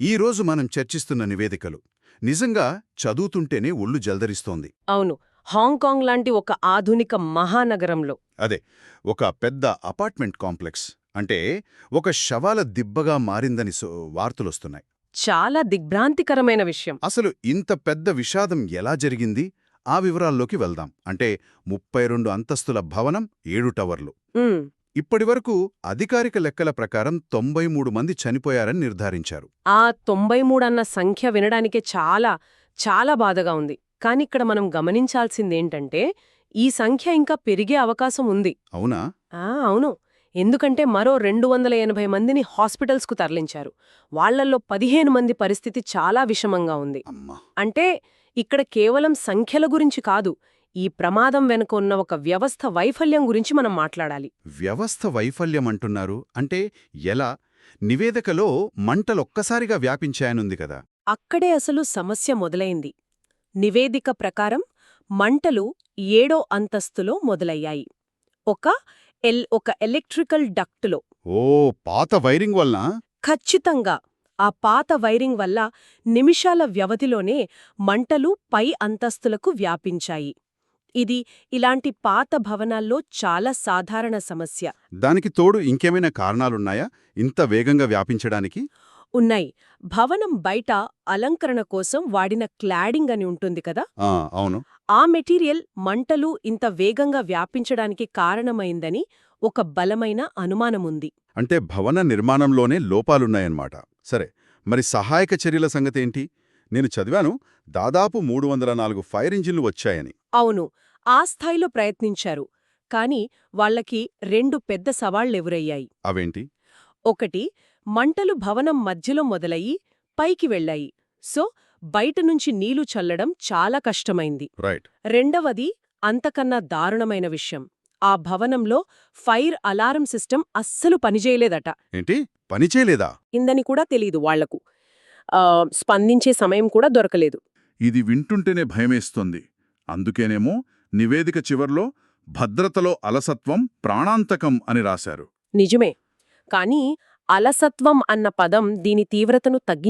ఈరోజు మనం చర్చిస్తున్న నివేదికలు. నిజంగా చదువుతుంటేనే ఒళ్ళు జల్దరిస్తోంది. అవును. హాంకాంగ్ లాంటి ఒక ఆధునిక మహానగరంలో. అదే ఒక పెద్ద అపార్ట్మెంట్ కాంప్లెక్స్. అంటే ఒక శవాల దిబ్బగా మారిందని వార్తలొస్తున్నాయి. చాలా దిగ్భ్రాంతికరమైన విషయం. అసలు ఇంత పెద్ద విషాదం ఎలా జరిగింది? ఆ వివరాల్లోకి వెళ్దాం. అంటే ముప్పై రెండు అంతస్తుల భవనం ఏడు టవర్లు. ఇప్పటివరకు అధికారిక లెక్కల ప్రకారం తొంభై మూడు మంది చనిపోయారని నిర్ధారించారు. ఆ తొంభై మూడన్న సంఖ్య వినడానికే చాలా చాలా బాధగా ఉంది. కాని ఇక్కడ మనం గమనించాల్సిందేంటంటే ఈ సంఖ్య ఇంకా పెరిగే అవకాశం ఉంది. అవునా? ఆ అవును. ఎందుకంటే మరో రెండు వందల ఎనభై మందిని హాస్పిటల్స్కు తరలించారు. వాళ్ళల్లో పదిహేను మంది పరిస్థితి చాలా విషమంగా ఉంది. అంటే ఇక్కడ కేవలం సంఖ్యల గురించి కాదు ఈ ప్రమాదం వెనుక ఉన్న ఒక వ్యవస్థ వైఫల్యం గురించి మనం మాట్లాడాలి. వ్యవస్థ వైఫల్యం అంటున్నారు అంటే ఎలా? నివేదికలో మంటలొక్కసారిగా వ్యాపించాయనుంది కదా. అక్కడే అసలు సమస్య మొదలైంది. నివేదిక ప్రకారం మంటలు ఏడో అంతస్తులో మొదలయ్యాయి. ఒక ఎల్ ఒక ఎలక్ట్రికల్ డక్టులో. ఓ పాత వైరింగ్ వలన? ఖచ్చితంగా. ఆ పాత వైరింగ్ వల్ల నిమిషాల వ్యవధిలోనే మంటలు పై అంతస్తులకు వ్యాపించాయి. ఇది ఇలాంటి పాత భవనాల్లో చాలా సాధారణ సమస్య. దానికి తోడు ఇంకేమైనా కారణాలున్నాయా? ఇంత వేగంగా వ్యాపించడానికి? ఉన్నాయి. భవనం బయట అలంకరణ కోసం వాడిన క్లాడింగ్ అని ఉంటుంది కదా? అవును. ఆ మెటీరియల్ మంటలు ఇంత వేగంగా వ్యాపించడానికి కారణమైందని ఒక బలమైన అనుమానముంది. అంటే భవన నిర్మాణంలోనే లోపాలున్నాయన్నమాట. సరే మరి సహాయక చర్యల సంగతేంటి? నేను చదివాను దాదాపు మూడు వందల నాలుగు ఫైర్ ఇంజిన్లు వచ్చాయని. అవును ఆ స్థాయిలో ప్రయత్నించారు కాని వాళ్ళకి రెండు పెద్ద సవాళ్ళెదురయ్యాయి అవేంటి? ఒకటి మంటలు భవనం మధ్యలో మొదలయ్యి పైకి వెళ్ళాయి సో బయట నుంచి నీళ్ళు చల్లడం చాలా కష్టమైంది. రైట్. రెండవది అంతకన్నా దారుణమైన విషయం ఆ భవనంలో ఫైర్ అలారం సిస్టమ్ అస్సలు పనిచేయలేదట. ఏంటి? పనిచేయలేదా? ఇందని కూడా తెలీదు వాళ్ళకు. స్పందించే సమయం కూడా దొరకలేదు. ఇది వింటుంటేనే భయమేస్తోంది. అందుకేనేమో నివేదిక చివర్లో భద్రతలో అలసత్వం ప్రాణాంతకం అని రాశారు. నిజమే. కాని అలసత్వం అన్న పదం దీని తీవ్రతను తగ్గి